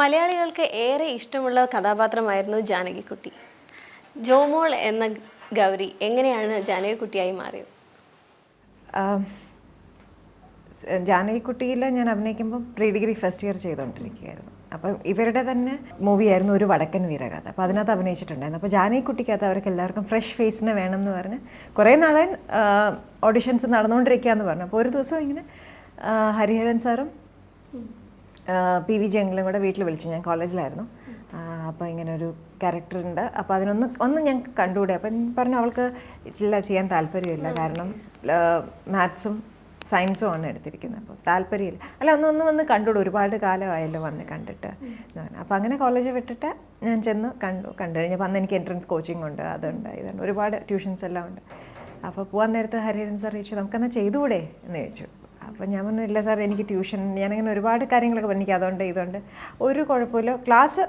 മലയാളികൾക്ക് ഏറെ ഇഷ്ടമുള്ള കഥാപാത്രമായിരുന്നു ജാനകിക്കുട്ടി. ജോമോൾ എന്ന ഗൗരി എങ്ങനെയാണ് ജാനകിക്കുട്ടിയായി മാറിയത്? ജാനകിക്കുട്ടിയിൽ ഞാൻ അഭിനയിക്കുമ്പോൾ പ്രീ ഡിഗ്രി ഫസ്റ്റ് ഇയർ ചെയ്തുകൊണ്ടിരിക്കുകയായിരുന്നു അപ്പം ഇവരുടെ തന്നെ മൂവിയായിരുന്നു ഒരു വടക്കൻ വീരകഥ. അപ്പോൾ അതിനകത്ത് അഭിനയിച്ചിട്ടുണ്ടായിരുന്നു. അപ്പോൾ ജാനകിക്കുട്ടിക്കകത്ത് അവർക്ക് എല്ലാവർക്കും ഫ്രഷ് വേണം വേണമെന്ന് പറഞ്ഞ് കുറേ നാളെ ഓഡിഷൻസ് നടന്നുകൊണ്ടിരിക്കുകയെന്ന് പറഞ്ഞു. അപ്പോൾ ഒരു ദിവസം ഇങ്ങനെ ഹരിഹരൻ സാറും പി വി ജംഗിളും കൂടെ വീട്ടിൽ വിളിച്ചു. ഞാൻ കോളേജിലായിരുന്നു. അപ്പോൾ ഇങ്ങനെ ഒരു ക്യാരക്ടറുണ്ട് അപ്പോൾ അതിനൊന്ന് ഒന്ന് ഞാൻ കണ്ടുകൂടെ? അപ്പം പറഞ്ഞു അവൾക്ക് ഇല്ല ചെയ്യാൻ താല്പര്യമില്ല. കാരണം മാത്സും സയൻസും ആണ് എടുത്തിരിക്കുന്നത്. അപ്പോൾ താല്പര്യമില്ല. അല്ല ഒന്ന് ഒന്ന് വന്ന് കണ്ടുകൂടെ? ഒരുപാട് കാലമായല്ലോ വന്ന് കണ്ടിട്ട്. അപ്പോൾ അങ്ങനെ കോളേജ് വിട്ടിട്ട് ഞാൻ ചെന്ന് കണ്ടു കണ്ടു കഴിഞ്ഞപ്പോൾ അന്ന് എനിക്ക് എൻട്രൻസ് കോച്ചിങ് ഉണ്ട്. അതുണ്ട് ഇതുണ്ട്. ഒരുപാട് ട്യൂഷൻസ് എല്ലാം ഉണ്ട്. അപ്പോൾ പോകാൻ നേരത്തെ ഹരിഹരൻ സാർ ചോദിച്ചു നമുക്കെന്നാൽ ചെയ്തുകൂടെ? എന്ന് ചോദിച്ചു. അപ്പോൾ ഞാൻ പറഞ്ഞു ഇല്ല സാർ എനിക്ക് ട്യൂഷൻ ഞാനങ്ങനെ ഒരുപാട് കാര്യങ്ങളൊക്കെ പറഞ്ഞു അതുകൊണ്ട് ഇതുകൊണ്ട് ഒരു കുഴപ്പമില്ല. ക്ലാസ്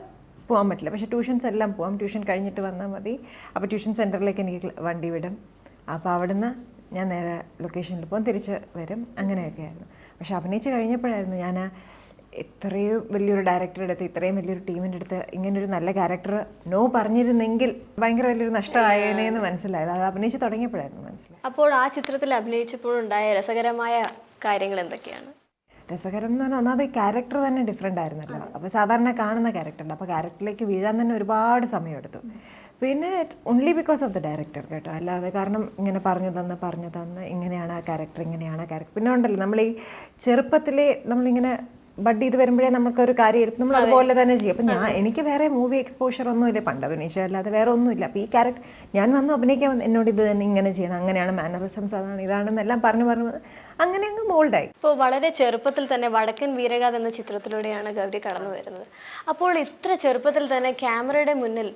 പോകാൻ പറ്റില്ല. പക്ഷേ ട്യൂഷൻസ് എല്ലാം പോകാം ട്യൂഷൻ കഴിഞ്ഞിട്ട് വന്നാൽ മതി. അപ്പോൾ ട്യൂഷൻ സെന്ററിലേക്ക് എനിക്ക് വണ്ടി വിടും. അപ്പോൾ അവിടുന്ന് ഞാൻ നേരെ ലൊക്കേഷനിൽ പോകും തിരിച്ച് വരും. അങ്ങനെയൊക്കെ ആയിരുന്നു പക്ഷേ അഭിനയിച്ച് കഴിഞ്ഞപ്പോഴായിരുന്നു ഞാൻ ഇത്രയും വലിയൊരു ഡയറക്ടറുടെ അടുത്ത് ഇത്രയും വലിയൊരു ടീമിന്റെ അടുത്ത് ഇങ്ങനൊരു നല്ല ക്യാരക്ടർ നോ പറഞ്ഞിരുന്നെങ്കിൽ ഭയങ്കര വലിയൊരു നഷ്ടമായേനെ എന്ന് മനസ്സിലായത്. അത് അഭിനയിച്ച് തുടങ്ങിയപ്പോഴായിരുന്നു മനസ്സിലായി അപ്പോൾ ആ ചിത്രത്തിൽ അഭിനയിച്ചപ്പോഴുണ്ടായ രസകരമായ കാര്യങ്ങൾ എന്തൊക്കെയാണ്? രസകരം എന്ന് പറഞ്ഞാൽ ഒന്നാമത് ക്യാരക്ടർ തന്നെ ഡിഫറെന്റ് ആയിരുന്നല്ലോ. അപ്പോൾ സാധാരണ കാണുന്ന ക്യാരക്ടറുണ്ട് അപ്പോൾ ക്യാരക്ടറിലേക്ക് വീഴാൻ തന്നെ ഒരുപാട് സമയമെടുത്തു. പിന്നെ it's only because of the director കേട്ടോ. അല്ലാതെ കാരണം ഇങ്ങനെ പറഞ്ഞു തന്ന് പറഞ്ഞു തന്ന് ഇങ്ങനെയാണ് ആ ക്യാരക്ടർ ഇങ്ങനെയാണ് ആ ക്യാരക്ടർ പിന്നെ ഉണ്ടല്ലോ നമ്മൾ ഈ ചെറുപ്പത്തിലെ നമ്മളിങ്ങനെ ബഡ് ഇത് വരുമ്പോഴേ നമുക്കൊരു കാര്യം എടുക്കും നമ്മൾ അതുപോലെ തന്നെ ചെയ്യും. അപ്പം ഞാൻ എനിക്ക് വേറെ മൂവി എക്സ്പോഷർ ഒന്നുമില്ല. പണ്ട് അഭിനയിച്ചു അല്ലാതെ വേറെ ഒന്നുമില്ല. അപ്പോൾ ഈ ക്യാരക്ടർ ഞാൻ വന്നു അഭിനയിക്കാൻ എന്നോട് ഇത് തന്നെ ഇങ്ങനെ ചെയ്യണം. അങ്ങനെയാണ് മാനറിസംസ് അതാണ് ഇതാണെന്നെല്ലാം പറഞ്ഞു പറഞ്ഞു അങ്ങനെ അങ്ങ് മോൾഡായി ഇപ്പോൾ വളരെ ചെറുപ്പത്തിൽ തന്നെ വടക്കൻ വീരഗാഥ എന്ന ചിത്രത്തിലൂടെയാണ് ഗൗരി കടന്നു വരുന്നത് അപ്പോൾ ഇത്ര ചെറുപ്പത്തിൽ തന്നെ ക്യാമറയുടെ മുന്നിൽ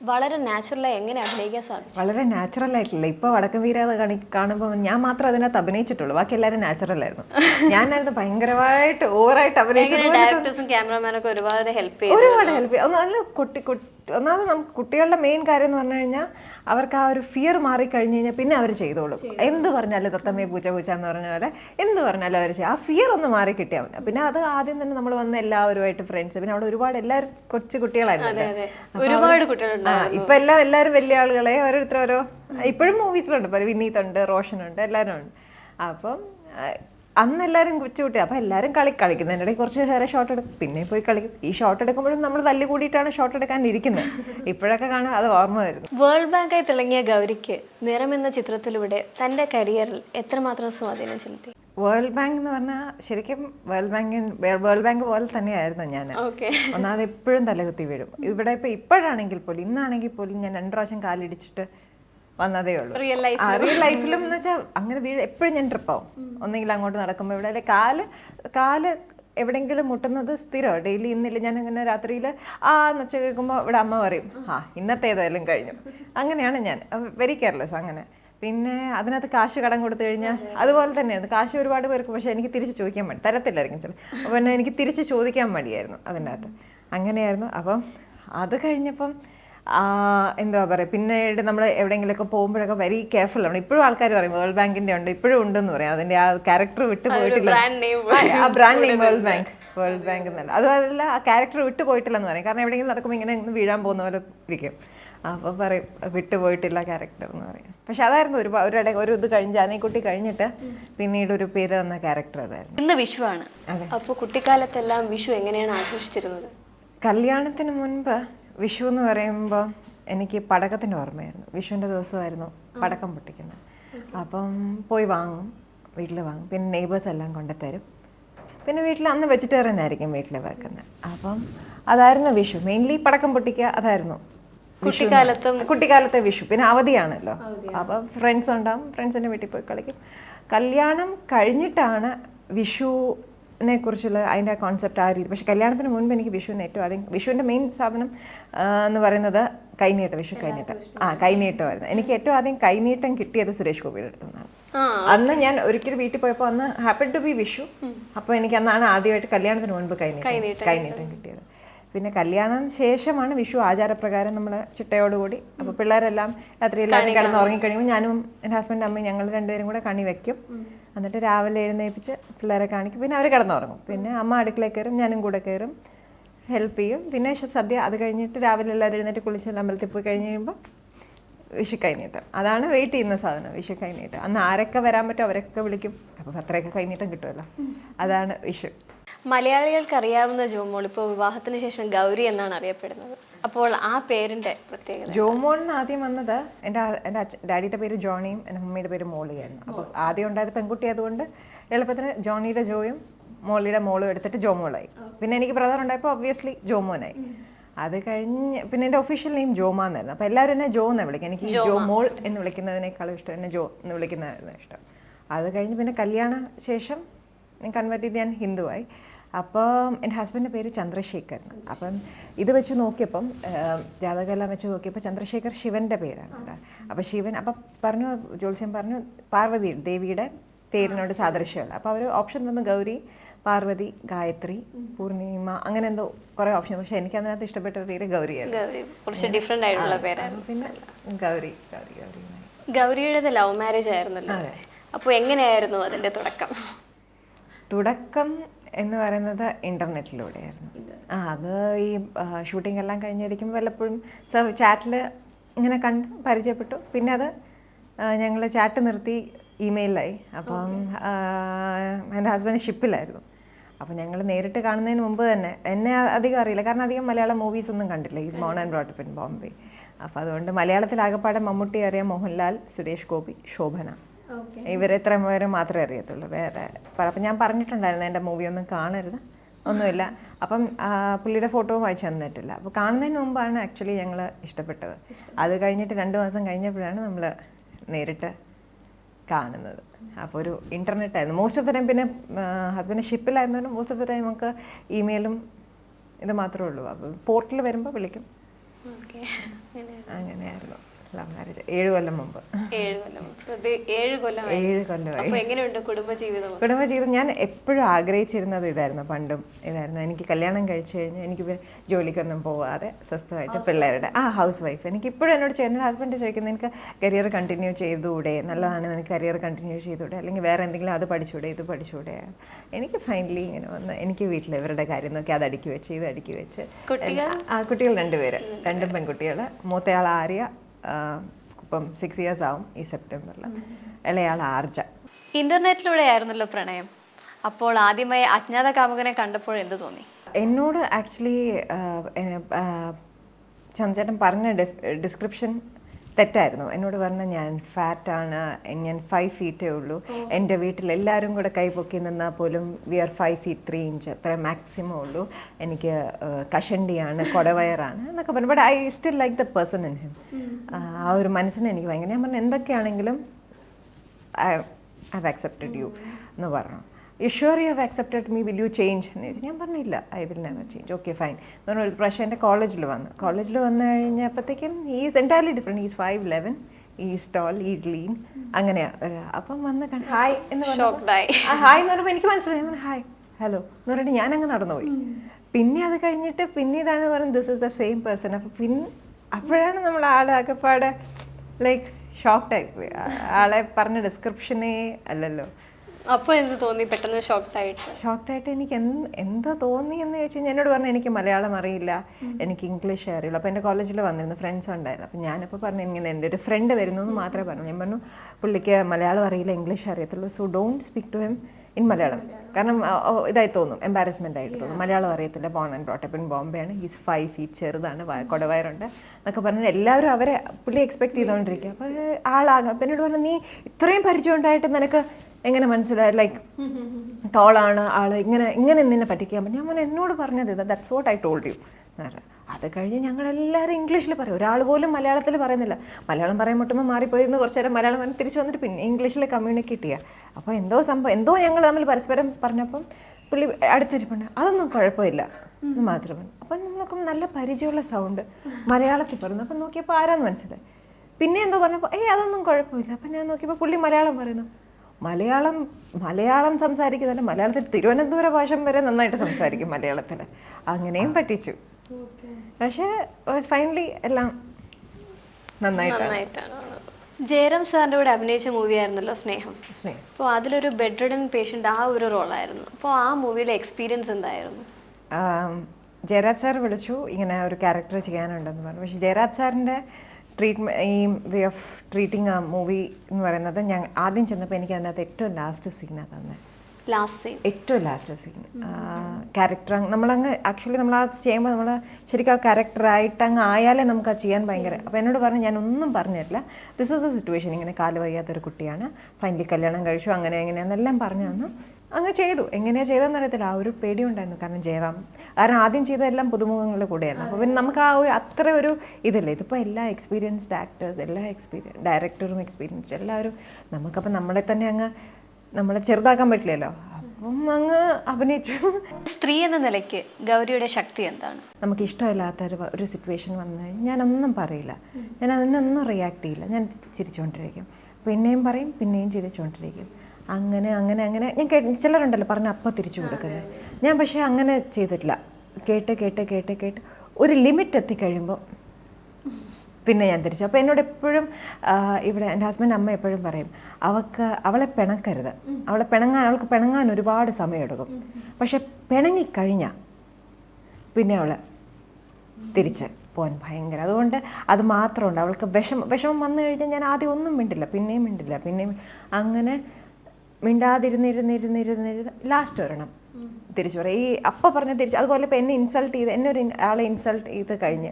വളരെ നാച്ചുറലായി എങ്ങനെ അഭിനയിക്കാൻ സാധിച്ചു? വളരെ നാച്ചുറൽ ആയിട്ടില്ല ഇപ്പൊ വടക്കൻ വീരാത കാണി കാണുമ്പോൾ ഞാൻ മാത്രം അതിനകത്ത് അഭിനയിച്ചിട്ടുള്ളൂ ബാക്കി എല്ലാവരും നാച്ചുറൽ ആയിരുന്നു. ഞാനായിരുന്നു ഭയങ്കരമായിട്ട് ഓവറായിട്ട് അഭിനയിച്ചിട്ടുണ്ട് എങ്ങനെ ഡയറക്ടേഴ്സും ക്യാമറമാനൊക്കെ ഒരുപാട് ഹെൽപ്പ് ചെയ്തു ഒരുപാട് ഹെൽപ്പ് ചെയ്യും നല്ല കുട്ടി കുട്ടി ഒന്നാമത് നമുക്ക് കുട്ടികളുടെ മെയിൻ കാര്യം എന്ന് പറഞ്ഞു കഴിഞ്ഞാൽ അവർക്ക് ആ ഒരു ഫിയർ മാറിക്കഴിഞ്ഞ് കഴിഞ്ഞാൽ പിന്നെ അവർ ചെയ്തോളും. എന്ത് പറഞ്ഞാലും തത്തമ്മയെ പൂച്ച പൂച്ച എന്ന് പറഞ്ഞ പോലെ എന്ത് പറഞ്ഞാലും അവർ ചെയ്യും. ആ ഫിയർ ഒന്ന് മാറി കിട്ടിയാൽ മതി. പിന്നെ അത് ആദ്യം തന്നെ നമ്മൾ വന്ന എല്ലാവരുമായിട്ട് ഫ്രണ്ട്സ് പിന്നെ അവിടെ ഒരുപാട് എല്ലാവരും കൊച്ചു കുട്ടികളായിരുന്നു ഒരുപാട് ഇപ്പൊ എല്ലാം എല്ലാവരും വലിയ ആളുകളെ ഓരോരുത്തർ ഓരോ ഇപ്പോഴും മൂവീസിലുണ്ട് ഇപ്പൊ വിനീത് ഉണ്ട് റോഷൻ ഉണ്ട് എല്ലാവരും ഉണ്ട് അപ്പം അന്ന് എല്ലാവരും കൊച്ചുകുട്ടി അപ്പം എല്ലാവരും കളി കളിക്കുന്നതിന്റെ ഇടയിൽ കുറച്ച് ഹെയർ ഷോട്ട് എടുക്കും. പിന്നെ പോയി കളിക്കും. ഈ ഷോട്ട് എടുക്കുമ്പോഴും നമ്മൾ തല്ലി കൂടിയിട്ടാണ് ഷോട്ട് എടുക്കാൻ ഇരിക്കുന്നത്. ഇപ്പോഴൊക്കെ കാണാൻ അത് ഓർമ്മ വരുന്നു. വേൾഡ് ബാങ്കായി തിളങ്ങിയ ഗൗരിക്ക് നിറം എന്ന ചിത്രത്തിലൂടെ തന്റെ കരിയറിൽ എത്രമാത്രം സ്വാധീനം ചെലുത്തി? വേൾഡ് ബാങ്ക് എന്ന് പറഞ്ഞാൽ ശരിക്കും വേൾഡ് ബാങ്കിൻ വേൾഡ് ബാങ്ക് പോലെ തന്നെയായിരുന്നു ഞാൻ. ഓക്കെ ഒന്നാമത് എപ്പോഴും തലകുത്തി വീഴും. ഇവിടെ ഇപ്പോൾ ഇപ്പോഴാണെങ്കിൽ പോലും ഇന്നാണെങ്കിൽ പോലും ഞാൻ രണ്ട് പ്രാവശ്യം കാലിടിച്ചിട്ട് വന്നതേ ഉള്ളൂ. റിയൽ ലൈഫ് റിയൽ ലൈഫിലും എന്ന് വെച്ചാൽ അങ്ങനെ വീട് എപ്പോഴും ഞാൻ ട്രിപ്പാവും ഒന്നെങ്കിൽ അങ്ങോട്ട് നടക്കുമ്പോൾ ഇവിടെ അല്ലെ കാൽ കാൽ എവിടെങ്കിലും മുട്ടുന്നത് സ്ഥിരമാണ് ഡെയിലി ഇന്നില്ല ഞാൻ അങ്ങനെ രാത്രിയിൽ ആ എന്ന് വെച്ച് കേൾക്കുമ്പോൾ ഇവിടെ അമ്മ പറയും ആ ഇന്നത്തെ ഏതായാലും കഴിഞ്ഞു. അങ്ങനെയാണ് ഞാൻ. വെരി കെയർലെസ് അങ്ങനെ. പിന്നെ അതിനകത്ത് കാശ് കടം കൊടുത്തു കഴിഞ്ഞാൽ അതുപോലെ തന്നെയാണ് കാശ് ഒരുപാട് പേർക്ക് പക്ഷേ എനിക്ക് തിരിച്ച് ചോദിക്കാൻ മതി തരത്തില്ലായിരിക്കും ചില അപ്പോൾ പിന്നെ എനിക്ക് തിരിച്ച് ചോദിക്കാൻ മടിയായിരുന്നു അതിന്റെ അകത്ത് അങ്ങനെയായിരുന്നു. അപ്പം അത് കഴിഞ്ഞപ്പം ആ, എന്തുവാ പറയുക പിന്നീട് നമ്മൾ എവിടെയെങ്കിലുമൊക്കെ പോകുമ്പോഴൊക്കെ വെരി കെയർഫുൾ ആണ്. ഇപ്പോഴും ആൾക്കാർ പറയും വേൾഡ് ബാങ്കിന്റെ ഉണ്ട് ഇപ്പോഴും ഉണ്ടെന്ന് പറയും. അതിന്റെ ആ ക്യാരക്ടർ വിട്ടു പോയിട്ടില്ല. ആ brand name world bank world bank എന്നല്ല അതുപോലെ ആ ക്യാരക്ടർ വിട്ടു പോയിട്ടില്ലെന്ന് പറയും. കാരണം എവിടെയെങ്കിലും നടക്കുമ്പോൾ ഇങ്ങനെ ഇന്ന് വീഴാൻ പോകുന്ന പോലെ ഇരിക്കും. അപ്പോൾ പറയും വിട്ടുപോയിട്ടില്ല ക്യാരക്ടർ എന്ന് പറയും. പക്ഷെ അതായിരുന്നു ഒരു ഒരു ഇട ഒരു ഇത് കഴിഞ്ഞ് ജാനക്കുട്ടി കഴിഞ്ഞിട്ട് പിന്നീട് ഒരു പേര് തന്ന ക്യാരക്ടർ അതായിരുന്നു. ഇന്ന് ആണ് അപ്പോൾ കുട്ടിക്കാലത്തെല്ലാം വിഷു എങ്ങനെയാണ് ആഘോഷിച്ചിരുന്നത്? കല്യാണത്തിന് മുൻപ് വിഷു എന്ന് പറയുമ്പോൾ എനിക്ക് പടക്കത്തിന്റെ ഓർമ്മയായിരുന്നു. വിഷുവിന്റെ ദിവസമായിരുന്നു പടക്കം പൊട്ടിക്കുന്നത്. അപ്പം പോയി വാങ്ങും വീട്ടിൽ വാങ്ങും. പിന്നെ നെയ്ബേഴ്സ് എല്ലാം കൊണ്ടുത്തരും പിന്നെ വീട്ടിൽ അന്ന് വെജിറ്റേറിയൻ ആയിരിക്കും വീട്ടിൽ വെക്കുന്നത്. അപ്പം അതായിരുന്നു വിഷു. മെയിൻലി പടക്കം പൊട്ടിക്കുക അതായിരുന്നു കുട്ടിക്കാലത്തും കുട്ടിക്കാലത്തെ വിഷു. പിന്നെ അവധിയാണല്ലോ. അപ്പം ഫ്രണ്ട്സ് ഉണ്ടാവും ഫ്രണ്ട്സിന്റെ വീട്ടിൽ പോയി കളിക്കും. കല്യാണം കഴിഞ്ഞിട്ടാണ് വിഷുവിനെ കുറിച്ചുള്ള അതിന്റെ കോൺസെപ്റ്റ് ആ രീതി. പക്ഷെ കല്യാണത്തിന് മുൻപ് എനിക്ക് വിഷുവിന് ഏറ്റവും അധികം വിഷുവിന്റെ മെയിൻ സ്ഥാപനം എന്ന് പറയുന്നത് കൈനീട്ടം വിഷു കൈനീട്ടം. ആ കൈനീട്ടമായിരുന്നു. എനിക്ക് ഏറ്റവും ആദ്യം കൈനീട്ടം കിട്ടിയത് സുരേഷ് ഗോപിയുടെ അടുത്തു നിന്നാണ്. അന്ന് ഞാൻ ഒരിക്കൽ വീട്ടിൽ പോയപ്പോൾ അന്ന് ഹാപ്പി ടു ബി വിഷു. അപ്പോൾ എനിക്ക് അന്നാണ് ആദ്യമായിട്ട് കല്യാണത്തിന് മുൻപ് കൈനീട്ടം കൈനീട്ടം കിട്ടിയത്. പിന്നെ കല്യാണം ശേഷമാണ് വിഷു ആചാരപ്രകാരം നമ്മൾ ചിട്ടയോടുകൂടി അപ്പോൾ പിള്ളേരെല്ലാം രാത്രി എല്ലാവരും കിടന്ന് ഉറങ്ങിക്കഴിയുമ്പോൾ ഞാനും എന്റെ ഹസ്ബൻഡ് അമ്മയും ഞങ്ങൾ രണ്ടുപേരും കൂടെ കണി വെക്കും. എന്നിട്ട് രാവിലെ എഴുന്നേൽപ്പിച്ച് പിള്ളേരെ കാണിക്കും. പിന്നെ അവർ കിടന്നുറങ്ങും. പിന്നെ അമ്മ അടുക്കള കയറും ഞാനും കൂടെ കയറും. ഹെൽപ്പ് ചെയ്യും. പിന്നെ സദ്യ അത് കഴിഞ്ഞിട്ട് രാവിലെ എല്ലാവരും എഴുന്നേറ്റ് കുളിച്ച് അമ്പലത്തിൽ പോയി കഴിഞ്ഞ് കഴിയുമ്പോൾ വിഷു കൈനീട്ടം അതാണ് വെയിറ്റ് ചെയ്യുന്ന സാധനം വിഷു കൈനീട്ടം അന്ന് ആരൊക്കെ വരാൻ പറ്റും അവരൊക്കെ വിളിക്കും. അപ്പോൾ അത്രയൊക്കെ കൈനീട്ടം കിട്ടുമല്ലോ. അതാണ് വിഷു. മലയാളികൾക്ക് അറിയാവുന്ന ജോമോൾ ഇപ്പോൾ വിവാഹത്തിന് ശേഷം ഗൗരി എന്നാണ് അറിയപ്പെടുന്നത്. അപ്പോൾ ആ പേരിന്റെ പ്രത്യേകത ജോമോൾ എന്ന് ആദ്യം വന്നത് എന്റെ എന്റെ അച്ഛൻ ഡാഡിയുടെ പേര് ജോണിയും എന്റെ മമ്മിയുടെ പേര് മോളിയായിരുന്നു അപ്പോൾ ആദ്യം ഉണ്ടായത് പെൺകുട്ടി ആയതുകൊണ്ട് എളുപ്പത്തിന് ജോണിയുടെ ജോയും മോളിയുടെ മോളും എടുത്തിട്ട് ജോമോളായി. പിന്നെ എനിക്ക് ബ്രദർ ഉണ്ടായപ്പോൾ ഒബ്വിയസ്ലി ജോമോനായി. അത് കഴിഞ്ഞ് പിന്നെ എന്റെ ഒഫീഷ്യൽ നെയിം ജോമ എന്നായിരുന്നു. അപ്പോൾ എല്ലാവരും എന്നെ ജോ എന്ന് വിളിക്കുക എനിക്ക് ജോ മോൾ എന്ന് വിളിക്കുന്നതിനേക്കാളും ഇഷ്ടം എന്നെ ജോ എന്ന് വിളിക്കുന്നതായിരുന്നു ഇഷ്ടം. അത് കഴിഞ്ഞ് പിന്നെ കല്യാണ ശേഷം കൺവേർട്ട് ചെയ്ത് ഞാൻ ഹിന്ദുവായി. അപ്പം എന്റെ ഹസ്ബൻഡിന്റെ പേര് ചന്ദ്രശേഖർ അപ്പം ഇത് വെച്ച് നോക്കിയപ്പം ജാതകമെല്ലാം വെച്ച് നോക്കിയപ്പോൾ ചന്ദ്രശേഖർ ശിവന്റെ പേരാണ് കേട്ടോ. അപ്പോൾ ശിവൻ അപ്പം പറഞ്ഞു ജോത്സ്യം പറഞ്ഞു പാർവതി ദേവിയുടെ പേരിനോട് സാദൃശ്യമുള്ള അപ്പോൾ അവർ ഓപ്ഷൻ തന്നു ഗൗരി പാർവതി ഗായത്രി പൂർണിമ അങ്ങനെ എന്തോ കുറേ ഓപ്ഷൻ പക്ഷെ എനിക്ക് അതിനകത്ത് ഇഷ്ടപ്പെട്ട പേര് ഗൗരിയാണ് ഗൗരി. കുറച്ച് ഡിഫറെന്റ് ആയിട്ടുള്ള പേരായിരുന്നു. പിന്നെ ഗൗരി ഗൗരി ഗൗരി ഗൗരിയുടേത് ലവ് മാരേജ് ആയിരുന്നല്ലോ. അപ്പോൾ എങ്ങനെയായിരുന്നു അതിന്റെ തുടക്കം? തുടക്കം എന്ന് പറയുന്നത് ഇന്റർനെറ്റിലൂടെയായിരുന്നു ആ അത് ഈ ഷൂട്ടിംഗ് എല്ലാം കഴിഞ്ഞിരിക്കുമ്പോൾ വല്ലപ്പോഴും ചാറ്റിൽ ഇങ്ങനെ കണ്ട് പരിചയപ്പെട്ടു. പിന്നെ അത് ഞങ്ങൾ ചാറ്റ് നിർത്തി ഇമെയിലായി അപ്പം എന്റെ ഹസ്ബൻഡ് ഷിപ്പിലായിരുന്നു. അപ്പോൾ ഞങ്ങൾ നേരിട്ട് കാണുന്നതിന് മുമ്പ് തന്നെ എന്നെ അധികം അറിയില്ല. കാരണം അധികം മലയാളം മൂവീസ് ഒന്നും കണ്ടില്ല is Mon and brought up in Bombay അപ്പോൾ അതുകൊണ്ട് മലയാളത്തിൽ ആകെപ്പാടെ മമ്മൂട്ടി അറിയാം മോഹൻലാൽ സുരേഷ് ഗോപി ശോഭന. ഇവരെ ഇത്ര പേര് മാത്രമേ അറിയത്തുള്ളൂ. വേറെ അപ്പം ഞാൻ പറഞ്ഞിട്ടുണ്ടായിരുന്നു എന്റെ മൂവി ഒന്നും കാണരുത്. ഒന്നുമില്ല. അപ്പം പുള്ളിയുടെ ഫോട്ടോ അയച്ചു തന്നിട്ടില്ല. അപ്പോൾ കാണുന്നതിന് മുമ്പാണ് ആക്ച്വലി ഞങ്ങൾ ഇഷ്ടപ്പെട്ടത്. അത് കഴിഞ്ഞിട്ട് രണ്ട് മാസം കഴിഞ്ഞപ്പോഴാണ് നമ്മൾ നേരിട്ട് കാണുന്നത്. അപ്പോൾ ഒരു ഇന്റർനെറ്റ് ആയിരുന്നു. മോസ്റ്റ് ഓഫ് ദ ടൈം പിന്നെ ഹസ്ബൻഡ് ഷിപ്പിലായിരുന്നാലും മോസ്റ്റ് ഓഫ് ദ ടൈം നമുക്ക് ഇമെയിലും ഇത് മാത്രമേ ഉള്ളൂ. അപ്പോൾ പോർട്ടൽ വരുമ്പോൾ വിളിക്കും. അങ്ങനെയായിരുന്നു. ലവ് മാരേജ് ഏഴ് കൊല്ലം മുമ്പ്. ഏഴ് കൊല്ലം ഏഴ് ഏഴ് കൊല്ലമായി. എങ്ങനെയുണ്ട് കുടുംബജീവിതം? കുടുംബജീവിതം ഞാൻ എപ്പോഴും ആഗ്രഹിച്ചിരുന്നത് ഇതായിരുന്നു പണ്ടും ഇതായിരുന്നു. എനിക്ക് കല്യാണം കഴിച്ചു കഴിഞ്ഞാൽ എനിക്ക് ജോലിക്കൊന്നും പോവാതെ സ്വസ്ഥമായിട്ട് പിള്ളേരുടെ ആ ഹൗസ് വൈഫ് എനിക്ക് ഇപ്പോഴും എന്നോട് എന്റെ ഹസ്ബൻഡ് ചോദിക്കുന്നത് എനിക്ക് കരിയർ കണ്ടിന്യൂ ചെയ്തുകൂടെ നല്ലതാണ് എനിക്ക് കരിയർ കണ്ടിന്യൂ ചെയ്തുകൂടെ അല്ലെങ്കിൽ വേറെ എന്തെങ്കിലും അത് പഠിച്ചുകൂടെ ഇത് പഠിച്ചുകൂടെ എനിക്ക് ഫൈനലി ഇങ്ങനെ വന്ന് എനിക്ക് വീട്ടിൽ ഇവരുടെ കാര്യം നോക്കി അത് അടുക്കി വെച്ച് ഇത് അടുക്കി വെച്ച്. കുട്ടികൾ? ആ കുട്ടികൾ രണ്ടുപേര്. രണ്ടും പെൺകുട്ടികൾ മൂത്തയാൾ ആര്യ ഇപ്പം സിക്സ് ഇയേഴ്സ് ആവും ഈ സെപ്റ്റംബറിൽ ഇളയാൾ ആർജ. ഇന്റർനെറ്റിലൂടെ ആയിരുന്നല്ലോ പ്രണയം. അപ്പോൾ ആദ്യമായി അജ്ഞാത കാമുകനെ കണ്ടപ്പോൾ എന്ത് തോന്നി? എന്നോട് ആക്ച്വലി ചന്ദ്രചേട്ടൻ പറഞ്ഞ ഡിസ്ക്രിപ്ഷൻ തെറ്റായിരുന്നു. എന്നോട് പറഞ്ഞ ഞാൻ ഫാറ്റാണ് ഞാൻ ഫൈവ് ഫീറ്റേ ഉള്ളൂ. എന്റെ വീട്ടിൽ എല്ലാവരും കൂടെ കൈ പൊക്കി നിന്നാൽ പോലും we are five feet three inch അത്ര മാക്സിമം ഉള്ളൂ. എനിക്ക് കഷണ്ടിയാണ് കൊടവയറാണ് എന്നൊക്കെ പറഞ്ഞു. But I still like the person in him ആ ഒരു മനസ്സിന് എനിക്ക് ഭയങ്കര ഞാൻ പറഞ്ഞു എന്തൊക്കെയാണെങ്കിലും ഐ ഹാവ് ആക്സെപ്റ്റഡ് യു എന്ന് പറഞ്ഞു. You sure you have accepted me will you change എന്ന് ചോദിച്ചു. ഞാൻ പറഞ്ഞില്ല. I will never change okay fine എന്ന് പറഞ്ഞ ഒരു പ്രാവശ്യം എന്റെ കോളേജിൽ വന്നു. കോളേജിൽ വന്നു കഴിഞ്ഞപ്പോഴത്തേക്കും is entirely different is five eleven is tall is lean അങ്ങനെയാ. അപ്പം വന്ന് കണ്ട് ഹായ് എന്ന്. ആ ഹായ് എന്ന് പറയുമ്പോൾ എനിക്ക് മനസ്സിലായി. ഞാൻ ഹായ് ഹലോ എന്ന് പറഞ്ഞിട്ട് ഞാൻ അങ്ങ് നടന്നുപോയി പിന്നെ അത് കഴിഞ്ഞിട്ട് പിന്നീടാണ് പറയുന്നത് this is the same person അപ്പം പിന്നെ അപ്പോഴാണ് നമ്മൾ ആളെ ആകെപ്പാടെ ലൈക്ക് ഷോക്ക്ഡായി പോയി. ആ- ആളെ പറഞ്ഞ ഡിസ്ക്രിപ്ഷനേ അല്ലല്ലോ. അപ്പോൾ എന്ത് തോന്നി? പെട്ടെന്ന് ഷോക്ക്ഡ് ആയിട്ട്. ഷോക്ക്ഡായിട്ട് എനിക്ക് എന്ത് എന്താ തോന്നി എന്ന് ചോദിച്ചു കഴിഞ്ഞാൽ എന്നോട് പറഞ്ഞു എനിക്ക് മലയാളം അറിയില്ല. എനിക്ക് ഇംഗ്ലീഷ് അറിയുള്ളൂ അപ്പോൾ എന്റെ കോളേജിൽ വന്നിരുന്നു ഫ്രണ്ട്സ് ഉണ്ടായിരുന്നു. അപ്പോൾ ഞാനിപ്പോൾ പറഞ്ഞു ഇങ്ങനെ എന്റെ ഒരു ഫ്രണ്ട് വരുന്നു എന്ന് മാത്രമേ പറഞ്ഞു. ഞാൻ പറഞ്ഞു പുള്ളിക്ക് മലയാളം അറിയില്ല ഇംഗ്ലീഷ് അറിയത്തുള്ളൂ. So don't speak to him in Malayalam. കാരണം ഇതായി തോന്നും. എംബാരസ്മെന്റ് ആയിട്ട് തോന്നും. മലയാളം അറിയത്തില്ല. Born and brought up in ആണ്. ഈസ് ഫൈവ് ഫീറ്റ് ചെറുതാണ് കൊടവയറുണ്ട് എന്നൊക്കെ പറഞ്ഞാൽ എല്ലാവരും അവരെ പുള്ളി എക്സ്പെക്ട് ചെയ്തുകൊണ്ടിരിക്കുക അപ്പോൾ ആളാകാം. അപ്പം എന്നോട് പറഞ്ഞു നീ ഇത്രയും പരിചയം ഉണ്ടായിട്ട് നിനക്ക് എങ്ങനെ മനസ്സിലായി ലൈക്ക് ടോളാണ് ആൾ ഇങ്ങനെ ഇങ്ങനെ നിന്നെ പറ്റിക്കാൻ പറ്റും. ഞാൻ എന്നോട് പറഞ്ഞത് ഇതാ that's what I told you അത് കഴിഞ്ഞ് ഞങ്ങളെല്ലാവരും ഇംഗ്ലീഷിൽ പറയും. ഒരാൾ പോലും മലയാളത്തിൽ പറയുന്നില്ല. മലയാളം പറയാൻ മുട്ടുമ്പോൾ മാറിപ്പോയി എന്ന് കുറച്ച് നേരം മലയാളം പറഞ്ഞ് തിരിച്ച് വന്നിട്ട് പിന്നെ ഇംഗ്ലീഷിൽ കമ്മ്യൂണിക്കേറ്റ് ചെയ്യുക അപ്പോൾ എന്തോ സംഭവം എന്തോ ഞങ്ങൾ തമ്മിൽ പരസ്പരം പറഞ്ഞപ്പം പുള്ളി അടുത്തിരിപ്പുണ്ട് അതൊന്നും കുഴപ്പമില്ല. എന്ന് മാത്രം അപ്പം നമ്മൾക്കും നല്ല പരിചയമുള്ള സൗണ്ട് മലയാളത്തിൽ പറഞ്ഞു അപ്പം നോക്കിയപ്പോൾ ആരാന്ന് മനസ്സിലായി. പിന്നെ എന്തോ പറഞ്ഞപ്പോൾ ഏയ് അതൊന്നും കുഴപ്പമില്ല. അപ്പം ഞാൻ നോക്കിയപ്പോൾ പുള്ളി മലയാളം പറയുന്നു. മലയാളം മലയാളം സംസാരിക്കുന്നതിന് മലയാളത്തിൽ തിരുവനന്തപുര ഭാഷ വരെ നന്നായിട്ട് സംസാരിക്കും മലയാളത്തിൽ അങ്ങനെയും പറ്റിച്ചു പക്ഷേ ഫൈനലി എല്ലാം നന്നായിട്ടാണ്. ജയറാം സാറിന്റെ കൂടെ അഭിനയിച്ച മൂവി ആയിരുന്നല്ലോ സ്നേഹം. അപ്പോൾ അതിലൊരു ബെഡ് റിഡൻ പേഷ്യന്റ് ആ ഒരു റോളായിരുന്നു അപ്പോൾ ആ മൂവിയിലെ എക്സ്പീരിയൻസ് എന്തായിരുന്നു? ജയരാജ് സാർ വിളിച്ചു ഇങ്ങനെ ഒരു ക്യാരക്ടർ ചെയ്യാനുണ്ടെന്ന് പറഞ്ഞു. പക്ഷേ ജയരാജ് സാറിന്റെ ട്രീറ്റ്മെന്റ് ഈ വേ ഓഫ് ട്രീറ്റിംഗ് ആ മൂവി എന്ന് പറയുന്നത് ഞാൻ ആദ്യം ചെന്നപ്പോൾ എനിക്ക് അതിനകത്ത് ഏറ്റവും ലാസ്റ്റ് സീനാണ് തന്നെ. ലാസ്റ്റ് സീൻ ഏറ്റവും ലാസ്റ്റ് സീൻ ക്യാരക്ടർ നമ്മളങ്ങ് ആക്ച്വലി നമ്മൾ ആ ചെയ്യുമ്പോൾ നമ്മൾ ശരിക്കും ആ ക്യാരക്ടറായിട്ട് അങ്ങ് ആയാലേ നമുക്ക് അത് ചെയ്യാൻ ഭയങ്കര അപ്പോൾ എന്നോട് പറഞ്ഞു ഞാനൊന്നും പറഞ്ഞിട്ടില്ല. ദിസ് ഇസ് എ സിറ്റുവേഷൻ ഇങ്ങനെ കാൽ വയ്യാത്തൊരു കുട്ടിയാണ്. ഫൈനലി കല്യാണം കഴിച്ചു. അങ്ങനെ എങ്ങനെയാണെന്നെല്ലാം പറഞ്ഞു തന്നു. അങ്ങ് ചെയ്തു. എങ്ങനെയാ ചെയ്തതെന്ന് അറിയത്തില്ല ആ ഒരു പേടി ഉണ്ടായിരുന്നു. കാരണം ജയറാം കാരണം ആദ്യം ചെയ്തതെല്ലാം പുതുമുഖങ്ങളുടെ കൂടെയായിരുന്നു. അപ്പോൾ പിന്നെ നമുക്ക് ആ ഒരു അത്ര ഒരു ഇതില്ല. ഇതിപ്പോൾ എല്ലാ എക്സ്പീരിയൻസ്ഡ് ആക്ടേഴ്സ് എല്ലാ എക്സ്പീരിയൻ ഡയറക്ടറും എക്സ്പീരിയൻസ് എല്ലാവരും നമുക്കപ്പോൾ നമ്മളെ തന്നെ അങ്ങ് നമ്മളെ ചെറുതാക്കാൻ പറ്റില്ലല്ലോ. അപ്പം അങ്ങ് അഭിനയിച്ചു. സ്ത്രീ എന്ന നിലയ്ക്ക് ഗൗരിയുടെ ശക്തി എന്താണ്? നമുക്ക് ഇഷ്ടമില്ലാത്ത ഒരു ഒരു സിറ്റുവേഷൻ വന്നു കഴിഞ്ഞാൽ ഞാനൊന്നും പറയില്ല. ഞാൻ അതിനൊന്നും റിയാക്ട് ചെയ്യില്ല. ഞാൻ ചിരിച്ചുകൊണ്ടിരിക്കും. പിന്നെയും പറയും പിന്നെയും ചിരിച്ചുകൊണ്ടിരിക്കും. അങ്ങനെ അങ്ങനെ അങ്ങനെ. ഞാൻ കേട്ട് ചിലരുണ്ടല്ലോ പറഞ്ഞ അപ്പം തിരിച്ചു കൊടുക്കുന്നത് ഞാൻ പക്ഷേ അങ്ങനെ ചെയ്തിട്ടില്ല. കേട്ട് കേട്ട് കേട്ട് കേട്ട്. ഒരു ലിമിറ്റ് എത്തിക്കഴിയുമ്പോൾ പിന്നെ ഞാൻ തിരിച്ചു. അപ്പോൾ എന്നോട് എപ്പോഴും ഇവിടെ എന്റെ ഹസ്ബൻഡ് അമ്മ എപ്പോഴും പറയും അവൾക്ക് അവളെ പിണക്കരുത്. അവളെ പിണങ്ങാൻ അവൾക്ക് പിണങ്ങാൻ ഒരുപാട് സമയമെടുക്കും. പക്ഷെ പിണങ്ങിക്കഴിഞ്ഞാൽ പിന്നെ അവൾ തിരിച്ച് പോകാൻ ഭയങ്കര അതുകൊണ്ട് അത് മാത്രമുണ്ട് അവൾക്ക് വിഷമം വിഷമം വന്നു കഴിഞ്ഞാൽ ഞാൻ ആദ്യം ഒന്നും മിണ്ടില്ല പിന്നെയും മിണ്ടില്ല പിന്നെയും അങ്ങനെ മിണ്ടാതിരുന്നിരുന്നിരുന്നിരുന്നിരുന്ന് ലാസ്റ്റ് വരണം തിരിച്ചു പറയും ഈ അപ്പം പറഞ്ഞ തിരിച്ച് അതുപോലെ ഇപ്പം എന്നെ ഇൻസൾട്ട് ചെയ്ത് എന്നെ ഒരു ആളെ ഇൻസൾട്ട് ചെയ്ത് കഴിഞ്ഞ്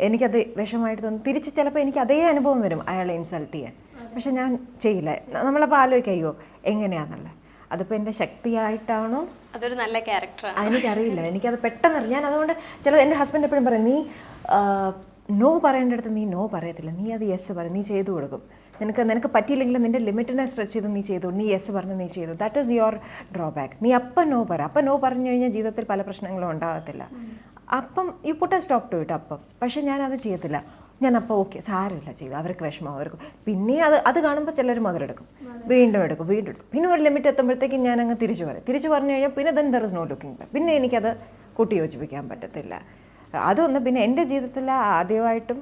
എനിക്കത് വിഷമായിട്ട് തോന്നും തിരിച്ച് ചിലപ്പോൾ എനിക്ക് അതേ അനുഭവം വരും അയാളെ ഇൻസൾട്ട് ചെയ്യാൻ പക്ഷെ ഞാൻ ചെയ്യില്ല നമ്മളപ്പോൾ ആലോചിക്കുക അയ്യോ എങ്ങനെയാണെന്നുള്ളത് അതിപ്പോൾ എന്റെ ശക്തിയായിട്ടാണോ അതൊരു നല്ല ക്യാരക്ടറാണ് എനിക്കറിയില്ല എനിക്കത് പെട്ടെന്ന്. ഞാൻ അതുകൊണ്ട് ചില എന്റെ ഹസ്ബൻഡ് എപ്പോഴും പറയും നീ നോ പറയേണ്ടടുത്ത് നീ നോ പറയത്തില്ല നീ അത് യെസ് പറയും നീ ചെയ്തു കൊടുക്കും നിനക്ക് നിനക്ക് പറ്റിയില്ലെങ്കിലും നിന്റെ ലിമിറ്റിനെ സ്ട്രെച്ച് ചെയ്ത് നീ ചെയ്തു. നീ യെസ് പറഞ്ഞ് നീ ചെയ്തു. ദാറ്റ് ഈസ് യുവർ ഡ്രോബാക്ക് നീ അപ്പം നോ പറ. അപ്പം നോ പറഞ്ഞു കഴിഞ്ഞാൽ ജീവിതത്തിൽ പല പ്രശ്നങ്ങളും ഉണ്ടാകത്തില്ല. അപ്പം ഈ പുട്ട സ്റ്റോപ്പ് ടു ഇട്ട് അപ്പം. പക്ഷേ ഞാൻ അത് ചെയ്യത്തില്ല. ഞാൻ അപ്പോൾ ഓക്കെ സാരമില്ല ചെയ്തു. അവർക്ക് വിഷമം അവർക്ക് പിന്നെ അത് അത് കാണുമ്പോൾ ചിലർ മുതലെടുക്കും. വീണ്ടും എടുക്കും വീണ്ടും എടുക്കും. പിന്നെ ഒരു ലിമിറ്റ് എത്തുമ്പോഴത്തേക്കും ഞാൻ അങ്ങ് തിരിച്ചു പറയും. തിരിച്ചു പറഞ്ഞു കഴിഞ്ഞാൽ പിന്നെ then there is no looking back പിന്നെ എനിക്കത് കൂട്ടി യോജിപ്പിക്കാൻ പറ്റത്തില്ല. അതൊന്ന് പിന്നെ എന്റെ ജീവിതത്തിൽ ആദ്യമായിട്ടും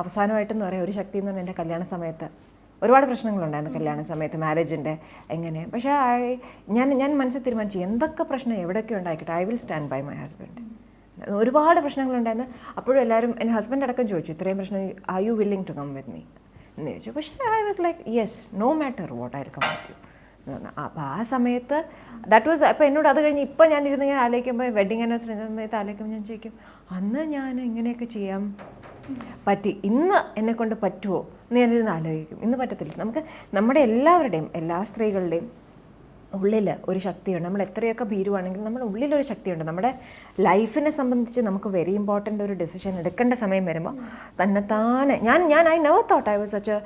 അവസാനമായിട്ടും എന്ന് പറയാം ഒരു ശക്തി എന്ന് പറഞ്ഞാൽ എന്റെ കല്യാണ സമയത്ത് ഒരുപാട് പ്രശ്നങ്ങളുണ്ടായിരുന്നു കല്യാണ സമയത്ത് മാരേജിന്റെ എങ്ങനെ. പക്ഷേ ഐ ഞാൻ ഞാൻ മനസ്സിൽ തീരുമാനിച്ചു എന്തൊക്കെ പ്രശ്നം എവിടെയൊക്കെ ഉണ്ടായിക്കട്ടെ I will stand by my husband ഒരുപാട് പ്രശ്നങ്ങളുണ്ടായിരുന്നു. അപ്പോഴും എല്ലാവരും എന്റെ ഹസ്ബൻഡ് അടക്കം ചോദിച്ചു ഇത്രയും പ്രശ്നം I you willing to come with me എന്ന് ചോദിച്ചു. പക്ഷേ I was like yes no matter what ആയിരിക്കും വിത്ത് യു എന്ന് പറഞ്ഞു. അപ്പോൾ ആ സമയത്ത് ദാറ്റ് വാസ് അപ്പോൾ എന്നോട് അത് കഴിഞ്ഞ് ഇപ്പോൾ ഞാൻ ഇരുന്ന് ഞാൻ ആലോചിക്കുമ്പോൾ വെഡിങ് ആനിവേഴ്സറി സമയത്ത് ആലോചിക്കുമ്പോൾ ഞാൻ ചോദിക്കും അന്ന് ഞാൻ ഇങ്ങനെയൊക്കെ ചെയ്യാൻ പറ്റി. ഇന്ന് എന്നെ കൊണ്ട് പറ്റുമോ എന്ന് ഞാനിരുന്ന് ആലോചിക്കും. ഇന്ന് പറ്റത്തില്ല. നമുക്ക് നമ്മുടെ എല്ലാവരുടെയും എല്ലാ സ്ത്രീകളുടെയും ഉള്ളിൽ ഒരു ശക്തിയുണ്ട്. നമ്മൾ എത്രയൊക്കെ ഭീരുവാണെങ്കിലും നമ്മുടെ ഉള്ളിലൊരു ശക്തിയുണ്ട്. നമ്മുടെ ലൈഫിനെ സംബന്ധിച്ച് നമുക്ക് വെരി ഇമ്പോർട്ടന്റ് ഒരു ഡെസിഷൻ എടുക്കേണ്ട സമയം വരുമ്പോൾ തന്നെത്താനെ ഞാൻ ഞാൻ I never thought I was such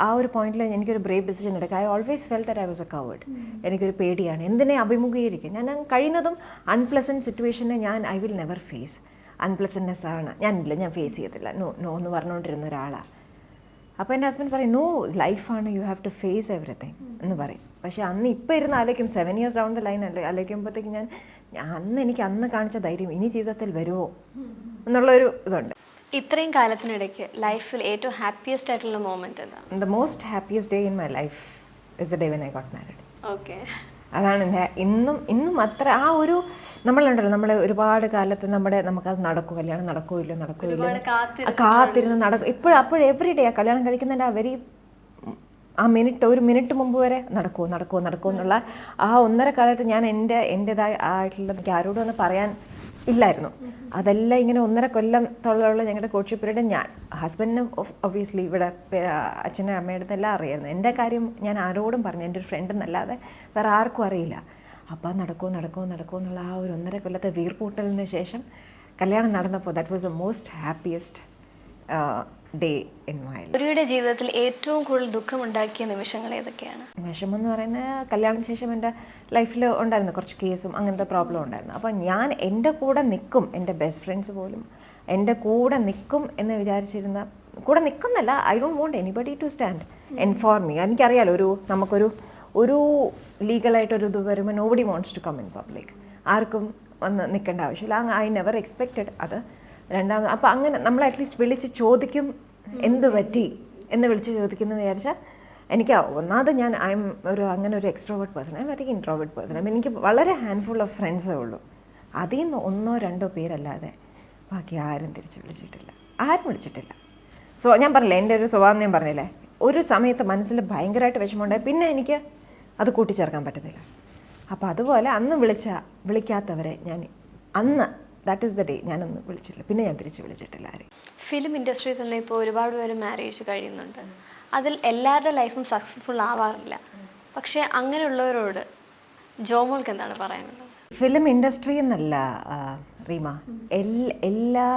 ആ ഒരു പോയിന്റിൽ എനിക്കൊരു ബ്രേവ് ഡെസിഷൻ എടുക്കുക I always felt that I was a coward എനിക്കൊരു പേടിയാണ്. എന്തിനെ അഭിമുഖീകരിക്കും? ഞാൻ കഴിയുന്നതും അൺപ്ലസന്റ് സിറ്റുവേഷനെ ഞാൻ I will never face unpleasantness ആണ്. ഞാനില്ല ഞാൻ ഫേസ് ചെയ്യത്തില്ല. നോ നോ എന്ന് പറഞ്ഞുകൊണ്ടിരുന്ന ഒരാളാണ് അപ്പോൾ എന്റെ ഹസ്ബൻഡ് പറയും നോ ലൈഫാണ് you have to face everything എന്ന് പറയും. പക്ഷേ അന്ന് ഇപ്പോൾ ഇരുന്ന് ആലോചിക്കും seven years round the line അല്ലേ ആലോചിക്കുമ്പോഴത്തേക്ക് ഞാൻ ഞാൻ അന്ന് എനിക്ക് അന്ന് കാണിച്ച ധൈര്യം ഇനി ജീവിതത്തിൽ വരുമോ എന്നുള്ളൊരു ഇതുണ്ട്. ഇത്രയും കാലത്തിനിടയ്ക്ക് ലൈഫിൽ ഏറ്റവും ഹാപ്പിയസ്റ്റ് ആയിട്ടുള്ള മൊമെന്റ് എന്താണ്? The most happiest day in my life is the day when I got married okay അതാണ് എന്റെ ഇന്നും ഇന്നും അത്ര ആ ഒരു നമ്മളുണ്ടല്ലോ നമ്മൾ ഒരുപാട് കാലത്ത് നമ്മുടെ നമുക്കത് നടക്കും കല്യാണം നടക്കോ ഇല്ലോ നടക്കോ ഇല്ലോ ഒരുപാട് കാത്തിരുന്ന് നടക്കും ഇപ്പോഴും അപ്പോഴും എവറി ഡേ ആ കല്യാണം കഴിക്കുന്നതിന്റെ ആ വെരി ആ മിനിറ്റ് ഒരു മിനിറ്റ് മുമ്പ് വരെ നടക്കുമോ നടക്കുമോ നടക്കുമോ എന്നുള്ള ആ ഒന്നര കാലത്ത് ഞാൻ എന്റെ എന്റെതായ ആയിട്ടുള്ള എനിക്ക് ആരോടും ഒന്ന് പറയാൻ ഇല്ലായിരുന്നു. അതെല്ലാം ഇങ്ങനെ ഒന്നര കൊല്ലം തൊള്ളുള്ള ഞങ്ങളുടെ കോച്ചിങ് പീരീഡ് ഞാൻ ഹസ്ബൻഡിന് ഒബ്വിയസ്ലി ഇവിടെ അച്ഛനും അമ്മയുടെ എല്ലാം അറിയായിരുന്നു. എന്റെ കാര്യം ഞാൻ ആരോടും പറഞ്ഞു എന്റെ ഒരു ഫ്രണ്ട് വേറെ ആർക്കും അറിയില്ല. അപ്പം നടക്കുമോ നടക്കുമോ നടക്കുമോ എന്നുള്ള ആ ഒരു ഒന്നര കൊല്ലത്തെ വീർപ്പൂട്ടലിന് ശേഷം കല്യാണം നടന്നപ്പോൾ that was the most happiest day in my ഗൗരിയുടെ ജീവിതത്തിൽ ഏറ്റവും കൂടുതൽ ദുഃഖമുണ്ടാക്കിയ നിമിഷങ്ങൾ ഏതൊക്കെയാണ്? വിഷമം എന്ന് പറയുന്നത് കല്യാണത്തിന് ശേഷം എന്റെ ലൈഫിൽ ഉണ്ടായിരുന്നു കുറച്ച് കേസും അങ്ങനത്തെ പ്രോബ്ലം ഉണ്ടായിരുന്നു. അപ്പോൾ ഞാൻ എന്റെ കൂടെ നിൽക്കും എന്റെ ബെസ്റ്റ് ഫ്രണ്ട്സ് പോലും എന്റെ കൂടെ നിൽക്കും എന്ന് വിചാരിച്ചിരുന്ന കൂടെ നിൽക്കുന്നല്ല I don't want anybody to stand in for me എനിക്കറിയാലോ ഒരു നമുക്കൊരു ഒരു ലീഗലായിട്ടൊരു ഇത് വരുമ്പോൾ nobody wants to come in public ആർക്കും വന്ന് നിൽക്കേണ്ട ആവശ്യമില്ല. ഐ നെവർ എക്സ്പെക്റ്റഡ് അത് രണ്ടാമത് അപ്പോൾ അങ്ങനെ നമ്മൾ അറ്റ്ലീസ്റ്റ് വിളിച്ച് ചോദിക്കും എന്ത് പറ്റി എന്ന് വിളിച്ച് ചോദിക്കുന്നു വിചാരിച്ചാൽ എനിക്ക് ഒന്നാമത് ഞാൻ ഐ എം ഒരു അങ്ങനെ ഒരു extrovert person I am very introvert person mean എനിക്ക് വളരെ ഹാൻഡ്ഫുൾ ഓഫ് ഫ്രണ്ട്സേ ഉള്ളൂ. അതിൽ നിന്ന് ഒന്നോ രണ്ടോ പേരല്ലാതെ ബാക്കി ആരും തിരിച്ച് വിളിച്ചിട്ടില്ല. ആരും വിളിച്ചിട്ടില്ല. സോ ഞാൻ പറഞ്ഞില്ലേ എന്റെ ഒരു സ്വഭാവം ഞാൻ പറഞ്ഞില്ലേ? ഒരു സമയത്ത് മനസ്സിൽ ഭയങ്കരമായിട്ട് വിഷമമുണ്ടായി. പിന്നെ എനിക്ക് അത് കൂട്ടിച്ചേർക്കാൻ പറ്റത്തില്ല. അപ്പോൾ അതുപോലെ അന്ന് വിളിച്ച വിളിക്കാത്തവരെ ഞാൻ അന്ന് ദാറ്റ് ഈസ് ദ ഡേ ഞാനൊന്ന് വിളിച്ചിട്ടില്ല. പിന്നെ ഞാൻ തിരിച്ച് വിളിച്ചിട്ടില്ല ആരെയും. ഫിലിം ഇൻഡസ്ട്രിയിൽ തന്നെ ഇപ്പോൾ ഒരുപാട് പേര് മാരേജ് കഴിയുന്നുണ്ട്. അതിൽ എല്ലാവരുടെ ലൈഫും സക്സസ്ഫുൾ ആവാറില്ല. പക്ഷേ അങ്ങനെയുള്ളവരോട് ജോമോൾക്ക് എന്താണ് പറയാനുള്ളത്? ഫിലിം ഇൻഡസ്ട്രി എന്നല്ല റീമ. എല്ലാ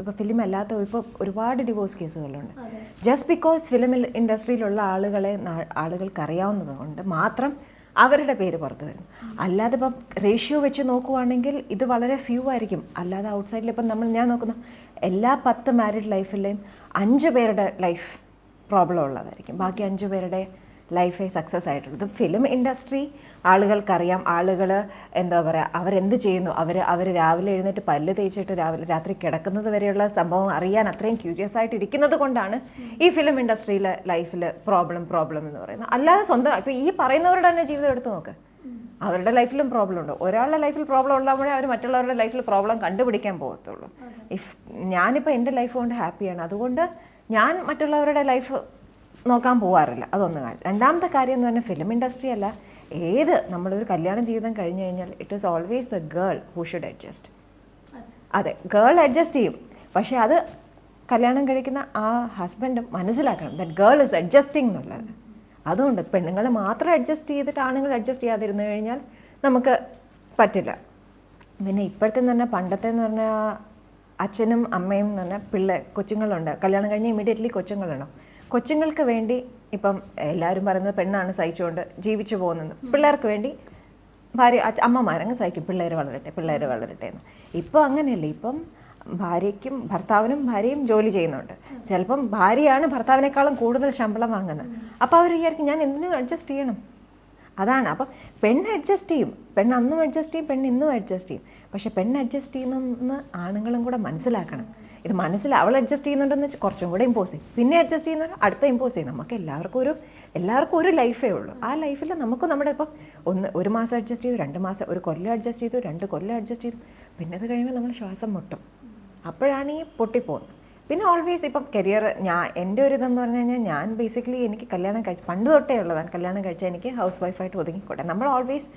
ഇപ്പോൾ ഫിലിം അല്ലാത്ത ഇപ്പോൾ ഒരുപാട് ഡിവോഴ്സ് കേസുകളുണ്ട് ജസ്റ്റ് ബിക്കോസ് ഫിലിം ഇൻഡസ്ട്രിയിലുള്ള ആളുകളെ ആളുകൾക്ക് അറിയാവുന്നത് കൊണ്ട് മാത്രം അവരുടെ പേര് പുറത്ത് വരും. അല്ലാതെ ഇപ്പം റേഷ്യോ വെച്ച് നോക്കുവാണെങ്കിൽ ഇത് വളരെ ഫ്യൂ ആയിരിക്കും. അല്ലാതെ ഔട്ട്സൈഡിൽ ഇപ്പം നമ്മൾ ഞാൻ നോക്കുന്ന എല്ലാ പത്ത് മാരീഡ് ലൈഫിലെയും അഞ്ച് പേരുടെ ലൈഫ് പ്രോബ്ലം ഉള്ളതായിരിക്കും. ബാക്കി അഞ്ച് പേരുടെ ലൈഫേ സക്സസ് ആയിട്ടുള്ളത് ഫിലിം ഇൻഡസ്ട്രി ആളുകൾക്കറിയാം. ആളുകൾ എന്താ പറയുക അവരെന്ത് ചെയ്യുന്നു? അവർ അവർ രാവിലെ എഴുന്നേറ്റ് പല്ല് തേച്ചിട്ട് രാവിലെ രാത്രി കിടക്കുന്നത് വരെയുള്ള സംഭവം അറിയാൻ അത്രയും ക്യൂരിയസ് ആയിട്ട് ഇരിക്കുന്നത് കൊണ്ടാണ് ഈ ഫിലിം ഇൻഡസ്ട്രിയിലെ ലൈഫിൽ പ്രോബ്ലം പ്രോബ്ലം എന്ന് പറയുന്നത്. അല്ലാതെ സ്വന്തം ഇപ്പോൾ ഈ പറയുന്നവരുടെ തന്നെ ജീവിതം എടുത്ത് നോക്ക്. അവരുടെ ലൈഫിലും പ്രോബ്ലം ഉണ്ട്. ഒരാളുടെ ലൈഫിൽ പ്രോബ്ലം ഉണ്ടാകുമ്പോഴേ അവർ മറ്റുള്ളവരുടെ ലൈഫിൽ പ്രോബ്ലം കണ്ടുപിടിക്കാൻ പോകത്തുള്ളൂ. ഇഫ് ഞാനിപ്പോൾ എന്റെ ലൈഫ് കൊണ്ട് ഹാപ്പിയാണ് അതുകൊണ്ട് ഞാൻ മറ്റുള്ളവരുടെ ലൈഫ് നോക്കാൻ പോവാറില്ല. അതൊന്നും കാര്യം രണ്ടാമത്തെ കാര്യം എന്ന് പറഞ്ഞാൽ ഫിലിം ഇൻഡസ്ട്രി അല്ല. ഏത് നമ്മളൊരു കല്യാണ ജീവിതം കഴിഞ്ഞു കഴിഞ്ഞാൽ it is always the girl who should adjust അതെ ഗേൾ അഡ്ജസ്റ്റ് ചെയ്യും. പക്ഷേ അത് കല്യാണം കഴിക്കുന്ന ആ ഹസ്ബൻഡും മനസ്സിലാക്കണം. ദറ്റ് ഗേൾ ഇസ് അഡ്ജസ്റ്റിംഗ് എന്നുള്ളത്. അതുകൊണ്ട് പെണ്ണുങ്ങൾ മാത്രം അഡ്ജസ്റ്റ് ചെയ്തിട്ട് ആണുങ്ങൾ അഡ്ജസ്റ്റ് ചെയ്യാതിരുന്നു കഴിഞ്ഞാൽ നമുക്ക് പറ്റില്ല. പിന്നെ ഇപ്പോഴത്തെ എന്ന് പറഞ്ഞാൽ പണ്ടത്തെ എന്ന് പറഞ്ഞാൽ അച്ഛനും അമ്മയും എന്ന് പറഞ്ഞാൽ പിള്ളേ കൊച്ചുങ്ങളുണ്ട്. കല്യാണം കഴിഞ്ഞ് ഇമീഡിയറ്റ്ലി കൊച്ചുങ്ങളുണ്ടോ? കൊച്ചുങ്ങൾക്ക് വേണ്ടി ഇപ്പം എല്ലാവരും പറയുന്നത് പെണ്ണാണ് സഹിച്ചുകൊണ്ട് ജീവിച്ചു പോകുന്നത്. പിള്ളേർക്ക് വേണ്ടി ഭാര്യ അമ്മമാരങ്ങ് സഹിക്കും. പിള്ളേർ വളരട്ടെ പിള്ളേർ വളരട്ടെ എന്ന്. ഇപ്പോൾ അങ്ങനെയല്ല. ഇപ്പം ഭാര്യയ്ക്കും ഭർത്താവിനും ഭാര്യയും ജോലി ചെയ്യുന്നുണ്ട്. ചിലപ്പം ഭാര്യയാണ് ഭർത്താവിനേക്കാളും കൂടുതൽ ശമ്പളം വാങ്ങുന്നത്. അപ്പോൾ അവർ വിചാരിക്കും ഞാൻ എന്തിനും അഡ്ജസ്റ്റ് ചെയ്യണം? അതാണ്. അപ്പം പെണ്ണ് അഡ്ജസ്റ്റ് ചെയ്യും. പെണ്ണ് അന്നും അഡ്ജസ്റ്റ് ചെയ്യും പെണ്ണ് ഇന്നും അഡ്ജസ്റ്റ് ചെയ്യും. പക്ഷെ പെണ്ണ് അഡ്ജസ്റ്റ് ചെയ്യുന്നെന്ന് ആണുങ്ങളും കൂടെ മനസ്സിലാക്കണം. ഇത് മനസ്സിൽ അവൾ അഡ്ജസ്റ്റ് ചെയ്യുന്നുണ്ടെന്ന് വെച്ചാൽ കുറച്ചും കൂടെ ഇമ്പോസ് ചെയ്യും. പിന്നെ അഡ്ജസ്റ്റ് ചെയ്യുന്നവർ അടുത്ത ഇമ്പോസ് ചെയ്യും. നമുക്ക് എല്ലാവർക്കും ഒരു എല്ലാവർക്കും ഒരു ലൈഫേ ഉള്ളൂ. ആ ലൈഫിൽ നമുക്ക് നമ്മുടെ ഇപ്പം ഒന്ന് ഒരു മാസം അഡ്ജസ്റ്റ് ചെയ്തു രണ്ട് മാസം ഒരു കൊല്ലം അഡ്ജസ്റ്റ് ചെയ്തു രണ്ട് കൊല്ലം അഡ്ജസ്റ്റ് ചെയ്തു. പിന്നെ അത് കഴിയുമ്പോൾ നമ്മൾ ശ്വാസം മുട്ടും. അപ്പോഴാണ് ഈ പൊട്ടിപ്പോകുന്നത് പിന്നെ ഓൾവേസ് ഇപ്പം കരിയർ ഞാൻ എന്റെ ഒരു ഇതെന്ന് പറഞ്ഞു കഴിഞ്ഞാൽ ഞാൻ ബേസിക്കലി എനിക്ക് കല്യാണം കഴിച്ച് പണ്ട് തൊട്ടേ ഉള്ളതാണ്. കല്യാണം കഴിച്ചാൽ എനിക്ക് ഹൗസ് വൈഫായിട്ട് ഒതുങ്ങിക്കോട്ടെ നമ്മൾ ഓൾവേസ്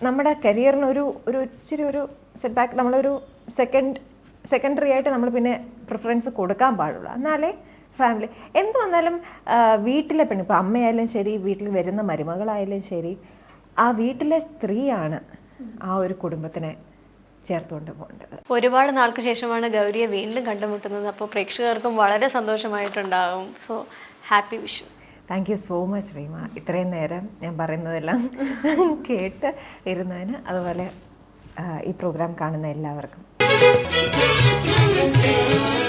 നമ്മുടെ കരിയറിനൊരു ഒരു ഇച്ചിരി ഒരു സെറ്റ് ബാക്ക് നമ്മളൊരു സെക്കൻഡ് സെക്കൻഡറി ആയിട്ട് നമ്മൾ പിന്നെ പ്രിഫറൻസ് കൊടുക്കാൻ പാടുള്ളൂ. എന്നാലേ ഫാമിലി എന്ത് വന്നാലും വീട്ടിലെ പെണ്ണ് ഇപ്പോൾ അമ്മയായാലും ശരി വീട്ടിൽ വരുന്ന മരുമകളായാലും ശരി ആ വീട്ടിലെ സ്ത്രീയാണ് ആ ഒരു കുടുംബത്തിനെ ചേർത്തുകൊണ്ട് പോകേണ്ടത്. ഒരുപാട് നാൾക്ക് ശേഷമാണ് ഗൗരിയെ വീണ്ടും കണ്ടുമുട്ടുന്നത്. അപ്പോൾ പ്രേക്ഷകർക്കും വളരെ സന്തോഷമായിട്ടുണ്ടാകും so happy Vishu thank you so much Reema. ഇത്രയും നേരം ഞാൻ പറയുന്നതെല്ലാം കേട്ട് ഇരുന്നതിന് അതുപോലെ ഈ പ്രോഗ്രാം കാണുന്ന എല്ലാവർക്കും Thank you.